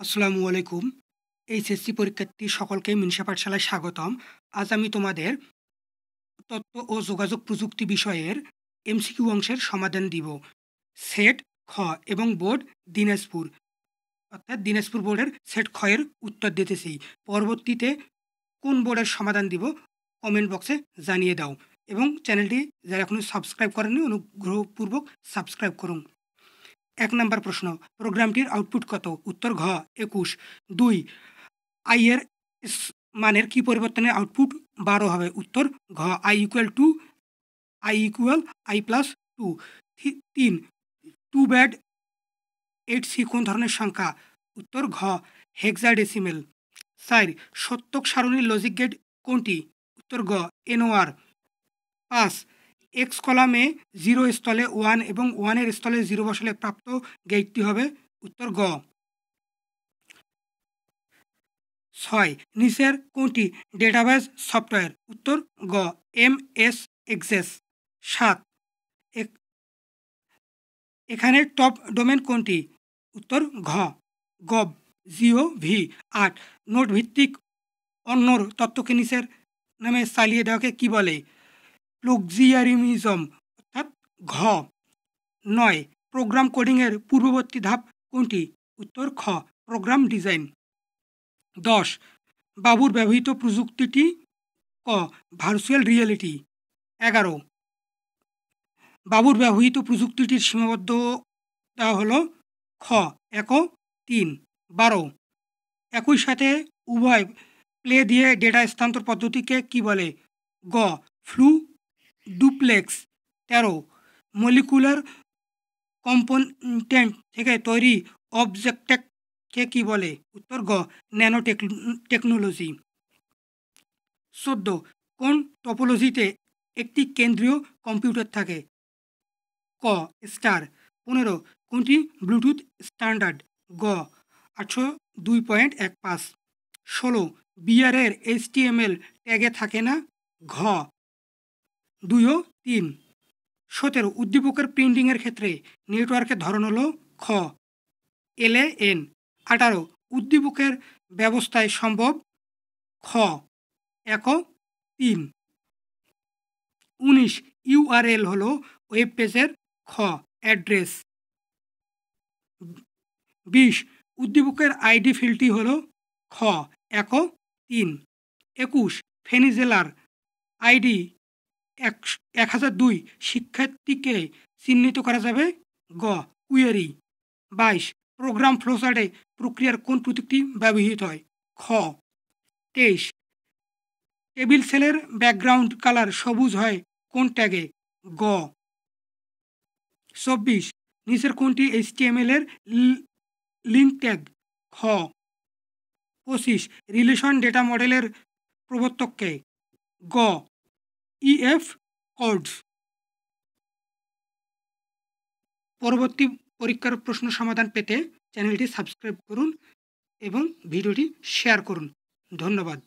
আসসালামু আলাইকুম। এইচএসসি পরীক্ষার্থী সকলকে মিনসা পাঠশালায় স্বাগতম। আজ আমি তোমাদের তথ্য ও যোগাযোগ প্রযুক্তি বিষয়ের এমসিকিউ অংশের সমাধান দিব। সেট খ এবং বোর্ড দিনাজপুর। অর্থাৎ দিনাজপুর বোর্ডের সেট খয়ের উত্তর দিতেছি। পরবর্তীতে কোন বোর্ডের সমাধান দিব কমেন্ট বক্সে জানিয়ে দাও। এবং চ্যানেলটি যারা এখনও সাবস্ক্রাইব করেনি অনুগ্রহপূর্বক সাবস্ক্রাইব করুন। এক নম্বর প্রশ্ন, প্রোগ্রামটির আউটপুট কত? উত্তর ঘ, একুশ। দুই আইয়ের মানের কি পরিবর্তনে আউটপুট? বারো হবে। উত্তর ঘ I equal to I equal I plus two তিন টু ব্যাড এইট সি কোন ধরনের সংখ্যা। উত্তর ঘ হেক্সাডেসিমেল চার, সত্যক সারণীর লজিক গেট কোনটি? উত্তর গ এনওআর পাঁচ এক্স কলামে জিরো স্থলে ওয়ান এবং ওয়ানের স্থলে জিরো বসালে প্রাপ্ত গেটটি হবে উত্তর গ। ছয়, নিচের কোনটি ডেটাবেস সফটওয়্যার উত্তর গ এম এস এক্সেস সাত এখানে টপ ডোমেন কোনটি? উত্তর ঘ। গব জিও, ভি। আট নোট ভিত্তিক অন্যর তত্ত্বকে নিচের নামে চালিয়ে দেওয়াকে কি বলে? প্লুকজিয়ারিমিজম অর্থাৎ ঘ নয় প্রোগ্রাম কোডিংয়ের পূর্ববর্তী ধাপ কোনটি? উত্তর খ প্রোগ্রাম ডিজাইন দশ, বাবুর ব্যবহৃত প্রযুক্তিটি ক ভার্চুয়াল রিয়েলিটি এগারো, বাবুর ব্যবহৃত প্রযুক্তিটির সীমাবদ্ধতা হল খ, এক, তিন। বারো, একই সাথে উভয় প্লে দিয়ে ডেটা স্থানান্তর পদ্ধতিকে কি বলে? গ ফ্লু ডুপ্লেক্স, তেরো, মলিকুলার কম্পোনেন্ট থেকে তৈরি অবজেক্টকে কি বলে? উত্তর গ ন্যানো টেকনোলজি চোদ্দ, কোন টপোলজিতে একটি কেন্দ্রীয় কম্পিউটার থাকে? ক, স্টার। পনেরো, কোনটি ব্লুটুথ স্ট্যান্ডার্ড? গ, আটশো দুই পয়েন্ট এক পাঁচ। ষোলো বিয়ারের এইচটিএমএল ট্যাগে থাকে না? ঘ দুইও তিন। সতেরো, উদ্দীপকের প্রিন্টিংয়ের ক্ষেত্রে নেটওয়ার্কের ধরন হল খ। L N. আঠারো, উদ্দীপকের ব্যবস্থায় সম্ভব খ। এক তিন। উনিশ ইউআরএল হল ওয়েব পেজের খ, অ্যাড্রেস। বিশ, উদ্দীপকের আইডি ফিল্ডটি হলো খ। এক তিন। একুশ, ফেনিজেলার আইডি এক এক হাজার দুই শিক্ষার্থীকে চিহ্নিত করা যাবে। গ কুয়েরি বাইশ প্রোগ্রাম ফ্লোচার্টে প্রক্রিয়ার কোন প্রযুক্তি ব্যবহৃত হয়? খ, তেইশ টেবিল সেলের ব্যাকগ্রাউন্ড কালার সবুজ হয় কোন ট্যাগে গ, চব্বিশ, নিচের কোনটি এইচটিএমএল এর লিঙ্ক ট্যাগ খ, পঁচিশ রিলেশন ডেটা মডেলের প্রবর্তককে? গ ইএফ কোডস পরবর্তী পরীক্ষার প্রশ্ন সমাধান পেতে চ্যানেলটি সাবস্ক্রাইব করুন এবং ভিডিওটি শেয়ার করুন। ধন্যবাদ।